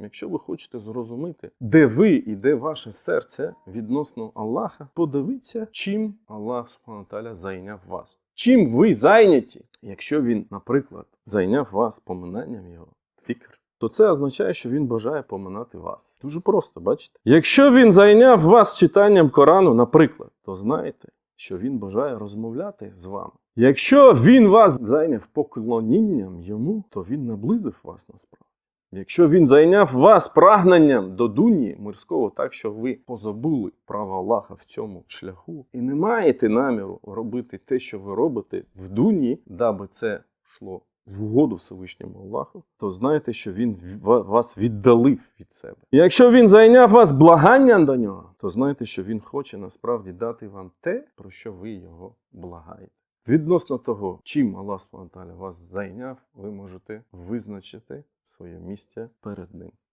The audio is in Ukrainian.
Якщо ви хочете зрозуміти, де ви і де ваше серце відносно Аллаха, подивіться, чим Аллах Субхану Таля зайняв вас. Чим ви зайняті? Якщо він, наприклад, зайняв вас поминанням його фікр, то це означає, що він бажає поминати вас. Дуже просто, бачите? Якщо він зайняв вас читанням Корану, наприклад, то знайте, що він бажає розмовляти з вами. Якщо він вас зайняв поклонінням йому, то він наблизив вас насправді. Якщо він зайняв вас прагненням до дуні мирського, так що ви позабули право Аллаха в цьому шляху і не маєте наміру робити те, що ви робите в дуні, даби це йшло в угоду Всевишньому Аллаху, то знайте, що він вас віддалив від себе. І Якщо він зайняв вас благанням до нього, то знайте, що він хоче насправді дати вам те, про що ви його благаєте. Відносно того, чим Аллах Субхану вас зайняв, ви можете визначити своє місце перед ним.